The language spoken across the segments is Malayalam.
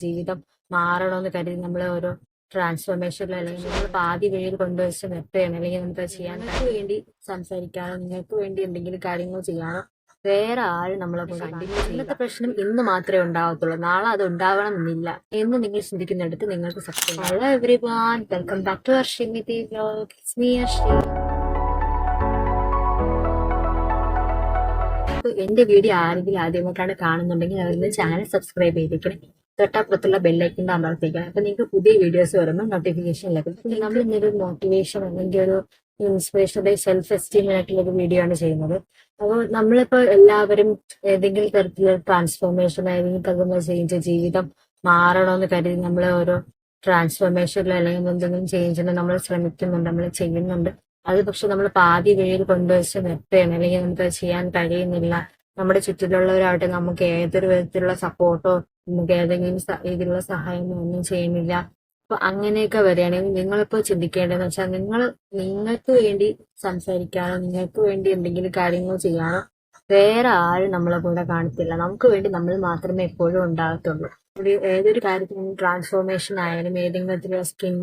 ജീവിതം മാറണമെന്ന് കരുതി നമ്മൾ ഓരോ ട്രാൻസ്ഫോർമേഷൻ അല്ലെങ്കിൽ നമ്മൾ പാതി വഴിയിൽ കൊണ്ടുവച്ച് നിർത്തുകയാണ്. അല്ലെങ്കിൽ നമുക്ക് ചെയ്യാൻ നിങ്ങൾക്ക് വേണ്ടി സംസാരിക്കാനോ നിങ്ങൾക്ക് വേണ്ടി എന്തെങ്കിലും കാര്യങ്ങൾ ചെയ്യാനോ വേറെ ആരും നമ്മളെ ഇന്നത്തെ പ്രശ്നം ഇന്ന് മാത്രമേ ഉണ്ടാവത്തുള്ളൂ. നാളെ അത് ഉണ്ടാവണം എന്നില്ല. എന്ന് നിങ്ങൾ ചിന്തിക്കുന്നിടത്ത് നിങ്ങൾക്ക് സത്യം hello everyone welcome back to me Arshi എന്റെ വീഡിയോ ആരെങ്കിലും ആദ്യമായിട്ടാണ് കാണുന്നുണ്ടെങ്കിൽ അവരുടെ ചാനൽ സബ്സ്ക്രൈബ് ചെയ്തിരിക്കണം തൊട്ടപ്പുറത്തുള്ള ബെല്ലൈക്കിന്റെ അമർത്തിക്കണം അപ്പൊ നിങ്ങൾക്ക് പുതിയ വീഡിയോസ് വരുമ്പോൾ നോട്ടിഫിക്കേഷൻ ലഭിക്കും. നമ്മൾ ഇന്നൊരു മോട്ടിവേഷൻ അല്ലെങ്കിൽ ഒരു ഇൻസ്പിറേഷൻ അതായത് സെൽഫ് എസ്റ്റീമിനായിട്ടുള്ള ഒരു വീഡിയോ ആണ് ചെയ്യുന്നത്. അപ്പോൾ നമ്മളിപ്പോ എല്ലാവരും ഏതെങ്കിലും തരത്തിലുള്ള ട്രാൻസ്ഫോർമേഷൻ ഏതെങ്കിലും തരത്തിലുള്ള ചേഞ്ച് ജീവിതം മാറണമെന്ന് കരുതി നമ്മൾ ഓരോ ട്രാൻസ്ഫോർമേഷനിൽ അല്ലെങ്കിൽ എന്തെങ്കിലും ചേഞ്ചിന് നമ്മൾ ശ്രമിക്കുന്നുണ്ട് നമ്മൾ ചെയ്യുന്നുണ്ട്. അത് പക്ഷെ നമ്മൾ പാതി വഴിയിൽ കൊണ്ടുവച്ച് നിർത്തുകയാണ്. അല്ലെങ്കിൽ നമുക്ക് ചെയ്യാൻ കഴിയുന്നില്ല. നമ്മുടെ ചുറ്റിലുള്ളവരാവട്ടെ നമുക്ക് ഏതൊരു വിധത്തിലുള്ള സപ്പോർട്ടോ ഏതെങ്കിലും രീതിയിലുള്ള സഹായമോ ഒന്നും ചെയ്യുന്നില്ല. അപ്പൊ അങ്ങനെയൊക്കെ വരികയാണെങ്കിൽ നിങ്ങളിപ്പോ ചിന്തിക്കേണ്ടതെന്ന് വെച്ചാൽ നിങ്ങൾ നിങ്ങൾക്ക് വേണ്ടി സംസാരിക്കാനോ നിങ്ങൾക്ക് വേണ്ടി എന്തെങ്കിലും കാര്യങ്ങൾ ചെയ്യാനോ വേറെ ആരും നമ്മളെ കൂടെ കാണത്തില്ല. നമുക്ക് വേണ്ടി നമ്മൾ മാത്രമേ എപ്പോഴും ഉണ്ടാകത്തുള്ളൂ. ഏതൊരു കാര്യത്തിനും ട്രാൻസ്ഫോർമേഷൻ ആയാലും ഏതെങ്കിലും സ്കിൻ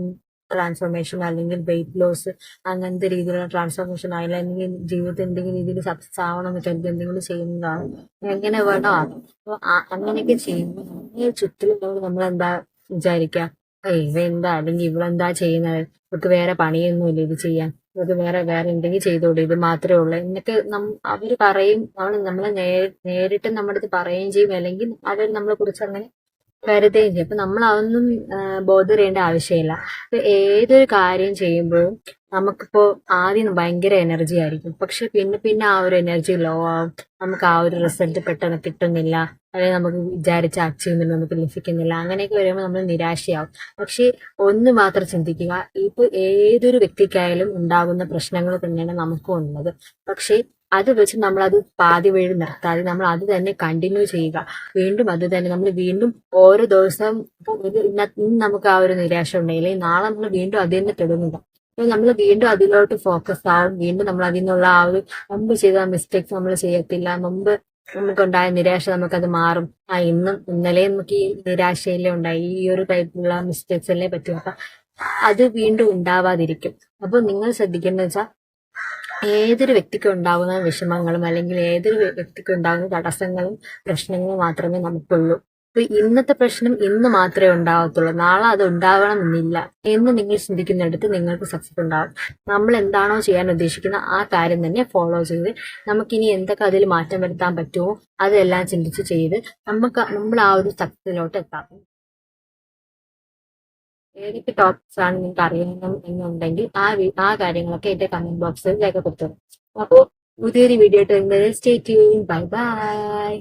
ട്രാൻസ്ഫോർമേഷൻ അല്ലെങ്കിൽ വെയിറ്റ് ലോസ് അങ്ങനത്തെ രീതിയിലുള്ള ട്രാൻസ്ഫോർമേഷൻ ആയാലും അല്ലെങ്കിൽ ജീവിതത്തിൽ എന്തെങ്കിലും രീതിയിൽ സക്സസ് ആവണം എന്ന് കരുതി എന്തെങ്കിലും ചെയ്യുന്നതാണ്. എങ്ങനെ വേണോ അത്. അപ്പൊ ആ- അങ്ങനെയൊക്കെ ചെയ്യുമ്പോൾ ചുറ്റിലുള്ളവർ നമ്മൾ എന്താ വിചാരിക്കുക ഇവ അല്ലെങ്കിൽ ഇവളെന്താ ചെയ്യുന്നത്? ഇവർക്ക് വേറെ പണിയൊന്നുമില്ല ഇത് ചെയ്യാൻ. ഇവർക്ക് വേറെ വേറെ എന്തെങ്കിലും ചെയ്തോളൂ ഇത് മാത്രമേ ഉള്ളൂ. എന്നൊക്കെ നം- അവർ പറയും. നമ്മൾ നമ്മളെ നേരിട്ട് നമ്മുടെ അടുത്ത് പറയുകയും ചെയ്യും. അല്ലെങ്കിൽ അവർ നമ്മളെ കുറിച്ച് അങ്ങനെ കരുതുകയും ചെയ്യും. അപ്പൊ നമ്മൾ അതൊന്നും ബോധ ചെയ്യേണ്ട ആവശ്യമില്ല. ഇപ്പൊ ഏതൊരു കാര്യം ചെയ്യുമ്പോഴും നമുക്കിപ്പോ ആദ്യം ഭയങ്കര എനർജി ആയിരിക്കും. പക്ഷെ പിന്നെ പിന്നെ ആ ഒരു എനർജി ലോ ആവും. നമുക്ക് ആ ഒരു റിസൾട്ട് പെട്ടെന്ന് കിട്ടുന്നില്ല. അല്ലെങ്കിൽ നമുക്ക് വിചാരിച്ച അച്ചീവ്മെന്റ് നമുക്ക് ലഭിക്കുന്നില്ല. അങ്ങനെയൊക്കെ വരുമ്പോൾ നമ്മൾ നിരാശയാവും. പക്ഷെ ഒന്ന് മാത്രം ചിന്തിക്കുക. ഇപ്പൊ ഏതൊരു വ്യക്തിക്കായാലും ഉണ്ടാകുന്ന പ്രശ്നങ്ങൾ തന്നെയാണ് നമുക്കും ഉള്ളത്. പക്ഷെ അത് വെച്ച് നമ്മൾ അത് പാതി വഴി നിർത്താതെ നമ്മൾ അത് തന്നെ കണ്ടിന്യൂ ചെയ്യുക. വീണ്ടും അത് തന്നെ നമ്മൾ വീണ്ടും ഓരോ ദിവസം ഇന്ന് നമുക്ക് ആ ഒരു നിരാശ ഉണ്ടെങ്കിൽ നാളെ നമ്മൾ വീണ്ടും അത് തന്നെ തുടങ്ങുക. നമ്മൾ വീണ്ടും അതിലോട്ട് ഫോക്കസ് ആവും. വീണ്ടും നമ്മൾ അതിൽ നിന്നുള്ള ആ ഒരു മുമ്പ് ചെയ്ത മിസ്റ്റേക്സ് നമ്മൾ ചെയ്യത്തില്ല. മുമ്പ് നമുക്കുണ്ടായ നിരാശ നമുക്കത് മാറും. ആ ഇന്നും ഇന്നലെ നമുക്ക് ഈ നിരാശയിലേ ഉണ്ടായി. ഈ ഒരു ടൈപ്പിലുള്ള മിസ്റ്റേക്സ് അല്ലേ പറ്റും. അപ്പൊ അത് വീണ്ടും ഉണ്ടാവാതിരിക്കും. അപ്പൊ നിങ്ങൾ ശ്രദ്ധിക്കേണ്ടത് വെച്ചാൽ ഏതൊരു വ്യക്തിക്കും ഉണ്ടാകുന്ന വിഷമങ്ങളും അല്ലെങ്കിൽ ഏതൊരു വ്യക്തിക്കും ഉണ്ടാകുന്ന തടസ്സങ്ങളും പ്രശ്നങ്ങളും മാത്രമേ നമുക്കുള്ളൂ. അപ്പൊ ഇന്നത്തെ പ്രശ്നം ഇന്ന് മാത്രമേ ഉണ്ടാകത്തുള്ളൂ. നാളെ അത് ഉണ്ടാവണം എന്നില്ല എന്ന് നിങ്ങൾ ചിന്തിക്കുന്നിടത്ത് നിങ്ങൾക്ക് സക്സസ് ഉണ്ടാവും നമ്മൾ എന്താണോ ചെയ്യാൻ ഉദ്ദേശിക്കുന്ന ആ കാര്യം തന്നെ ഫോളോ ചെയ്ത് നമുക്കിനി എന്തൊക്കെ അതിൽ മാറ്റം വരുത്താൻ പറ്റുമോ അതെല്ലാം ചിന്തിച്ച് ചെയ്ത് നമുക്ക് നമ്മൾ ആ ഒരു സക്സസിലോട്ട് എത്താം. ഏതൊക്കെ ടോപ്പിക്സ് ആണ് നിങ്ങൾക്ക് അറിയണം എന്നുണ്ടെങ്കിൽ ആ ആ കാര്യങ്ങളൊക്കെ എന്റെ കമന്റ് ബോക്സിൽ രേഖപ്പെടുത്തും അപ്പോൾ പുതിയൊരു വീഡിയോ വരുന്നത്. Stay tune bye bye